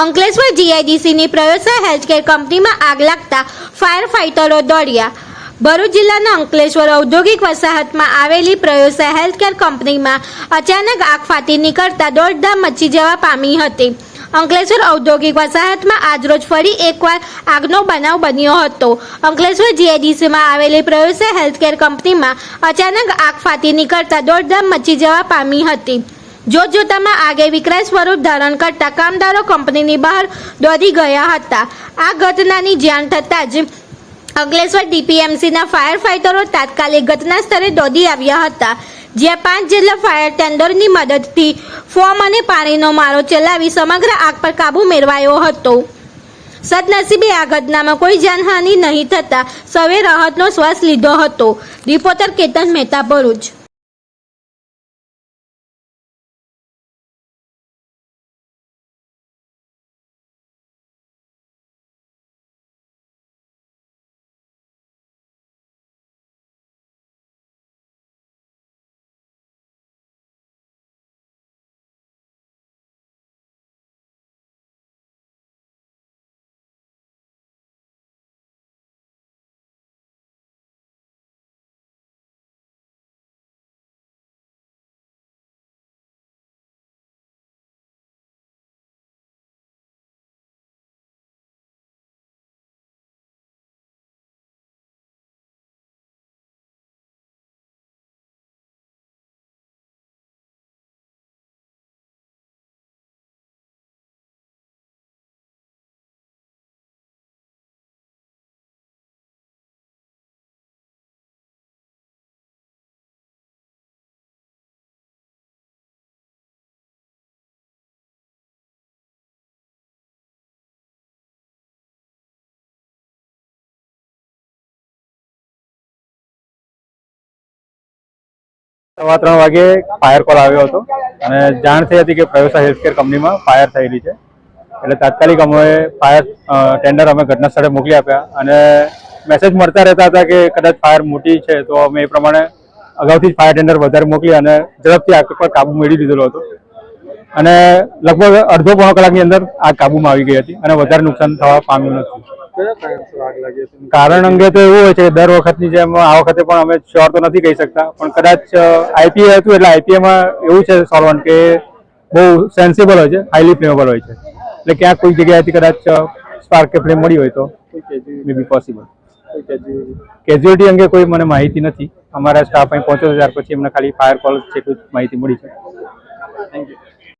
Ankleshwar જીઆઈડીસીની પ્રયોસા healthcare કંપનીમાં આગ લાગતા ફાયર ફાઇટરો દોડ્યા. ભરૂચ જિલ્લાના અંકલેશ્વર ઔદ્યોગિક વસાહતમાં આવેલી પ્રયોસા હેલ્થકેર કંપનીમાં અચાનક આગ ફાટી નીકળતા દોડધામ મચી જવા પામી હતી. અંકલેશ્વર ઔદ્યોગિક વસાહતમાં આજરોજ ફરી એકવાર આગનો બનાવ બન્યો હતો. અંકલેશ્વર જીઆઈડીસીમાં આવેલી પ્રયોસા હેલ્થકેર કંપનીમાં અચાનક આગ ફાટી નીકળતા દોડધામ મચી જવા પામી હતી. જોત જોતામાં આગે વિક્રય સ્વરૂપ ધારણ કરતા કામદારો કંપનીની બહાર દોડી ગયા હતા. આ ઘટનાની જાણ થતાં જ અંકલેશ્વર ડીપીએમસીના ફાયર ફાઇટરો તાત્કાલિક ઘટના સ્થળે દોડી આવ્યા હતા. જ્યાં પાંચ જેટલા ફાયર ટેન્ડરની મદદથી ફોર્મ અને પાણીનો મારો ચલાવી સમગ્ર આગ પર કાબૂ મેળવાયો હતો. સદનસીબે આ ઘટનામાં કોઈ જાનહાનિ નહીં થતા સૌએ રાહતનો શ્વાસ લીધો હતો. રિપોર્ટર કેતન મહેતા ભરૂચ. સવા ત્રણ વાગે ફાયર કોલ આવ્યો હતો. અને જાણ થઈ હતી કે પ્રયોસા હેલ્થકેર કંપનીમાં ફાયર થયેલી છે. એટલે તાત્કાલિક અમે ફાયર ટેન્ડર અમે ઘટના સ્થળે મોકલી આપ્યા. અને મેસેજ મળતા રહેતા હતા કે કદાચ ફાયર મોટી છે, તો અમે એ પ્રમાણે અગાઉથી જ ફાયર ટેન્ડર વધારે મોકલી અને ઝડપથી આગ પર કાબુ મેળવી લીધેલો હતો. અને લગભગ અડધો પોણો કલાકની અંદર આગ કાબુમાં આવી ગઈ હતી અને વધારે નુકસાન થવા પામ્યું નથી. કારણ અંગે તો એવું હોય છે દર વખતની જેમ આ વખતે પણ અમે શ્યોર તો નથી કહી શકતા પણ કદાચ આઈપીએ હતું એટલે આઈપીએમાં એવું છે સોલ્વન્ટ કે બહુ સેન્સિબલ હોય છે હાઈલી ફ્લેમેબલ હોય છે. એટલે ક્યાંક કોઈ જગ્યાએથી કદાચ સ્પાર્ક કે ફ્લેમ મળી હોય તો મે બી પોસિબલ કોઈ કેઝ્યુઅલિટી અંગે કોઈ મને માહિતી નથી. અમારા સ્ટાફ અહીં પહોંચ્યો ત્યાર પછી એમને ખાલી ફાયર કોલ છે કોઈ માહિતી મળી છે. Thank you